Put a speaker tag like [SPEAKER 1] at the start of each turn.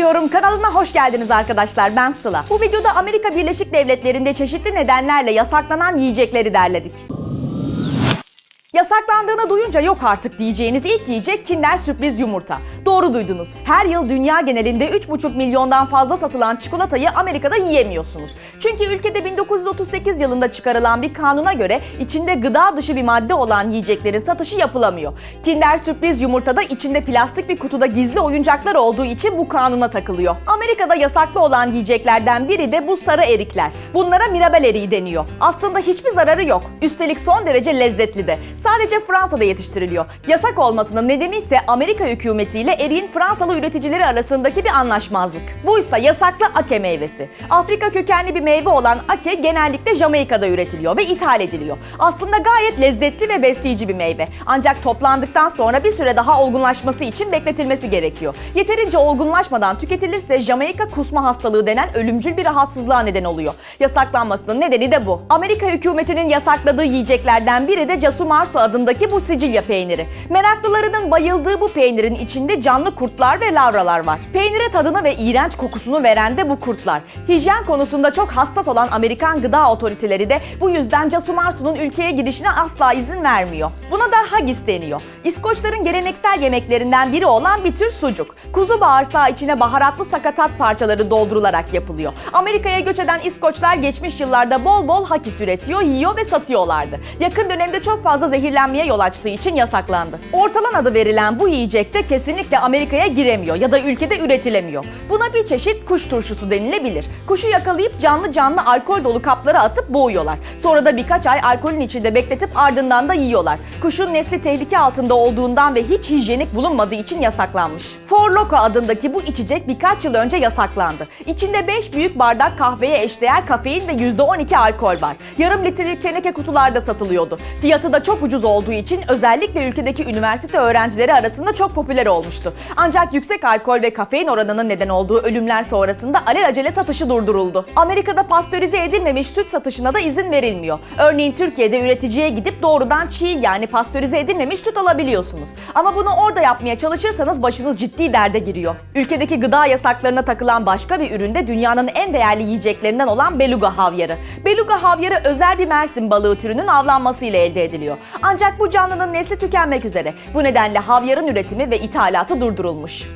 [SPEAKER 1] diyorum. Kanalıma hoş geldiniz arkadaşlar. Ben Sıla. Bu videoda Amerika Birleşik Devletleri'nde çeşitli nedenlerle yasaklanan yiyecekleri derledik. Yasaklandığını duyunca yok artık diyeceğiniz ilk yiyecek Kinder sürpriz yumurta. Doğru duydunuz. Her yıl dünya genelinde 3,5 milyondan fazla satılan çikolatayı Amerika'da yiyemiyorsunuz. Çünkü ülkede 1938 yılında çıkarılan bir kanuna göre içinde gıda dışı bir madde olan yiyeceklerin satışı yapılamıyor. Kinder sürpriz yumurtada içinde plastik bir kutuda gizli oyuncaklar olduğu için bu kanuna takılıyor. Amerika'da yasaklı olan yiyeceklerden biri de bu sarı erikler. Bunlara mirabel eriği deniyor. Aslında hiçbir zararı yok. Üstelik son derece lezzetli de. Sadece Fransa'da yetiştiriliyor. Yasak olmasının nedeni ise Amerika hükümetiyle eriğin Fransalı üreticileri arasındaki bir anlaşmazlık. Bu ise yasaklı ake meyvesi. Afrika kökenli bir meyve olan ake genellikle Jamaika'da üretiliyor ve ithal ediliyor. Aslında gayet lezzetli ve besleyici bir meyve. Ancak toplandıktan sonra bir süre daha olgunlaşması için bekletilmesi gerekiyor. Yeterince olgunlaşmadan tüketilirse Jamaika kusma hastalığı denen ölümcül bir rahatsızlığa neden oluyor. Yasaklanmasının nedeni de bu. Amerika hükümetinin yasakladığı yiyeceklerden biri de Casumarsu adındaki bu Sicilya peyniri. Meraklılarının bayıldığı bu peynirin içinde canlı kurtlar ve lavralar var. Peynire tadını ve iğrenç kokusunu veren de bu kurtlar. Hijyen konusunda çok hassas olan Amerikan gıda otoriteleri de bu yüzden Casumarsu'nun ülkeye girişine asla izin vermiyor. Buna da haggis deniyor. İskoçların geleneksel yemeklerinden biri olan bir tür sucuk. Kuzu bağırsağı içine baharatlı sakatat parçaları doldurularak yapılıyor. Amerika'ya göç eden İskoçlar geçmiş yıllarda bol bol hakis üretiyor, yiyor ve satıyorlardı. Yakın dönemde çok fazla zehirlenmeye yol açtığı için yasaklandı. Ortalan adı verilen bu yiyecek de kesinlikle Amerika'ya giremiyor ya da ülkede üretilemiyor. Buna bir çeşit kuş turşusu denilebilir. Kuşu yakalayıp canlı canlı alkol dolu kaplara atıp boğuyorlar. Sonra da birkaç ay alkolün içinde bekletip ardından da yiyorlar. Kuşun nesli tehlike altında olduğundan ve hiç hijyenik bulunmadığı için yasaklanmış. Four Loko adındaki bu içecek birkaç yıl önce yasaklandı. İçinde 5 büyük bardak kahveye eşdeğer kafein ve %12 alkol var. Yarım litrelik teneke kutularda satılıyordu. Fiyatı da çok ucuz olduğu için özellikle ülkedeki üniversite öğrencileri arasında çok popüler olmuştu. Ancak yüksek alkol ve kafein oranının neden olduğu ölümler sonrasında alelacele satışı durduruldu. Amerika'da pastörize edilmemiş süt satışına da izin verilmiyor. Örneğin Türkiye'de üreticiye gidip doğrudan çiğ yani pastörize edilmemiş süt alabiliyorsunuz. Ama bunu orada yapmaya çalışırsanız başınız ciddi derde giriyor. Ülkedeki gıda yasaklarına takılan başka bir ürün de dünyanın en değerli yiyeceklerinden olan beluga havyarı. Beluga havyarı özel bir Mersin balığı türünün avlanmasıyla elde ediliyor. Ancak bu canlının nesli tükenmek üzere. Bu nedenle havyarın üretimi ve ithalatı durdurulmuş.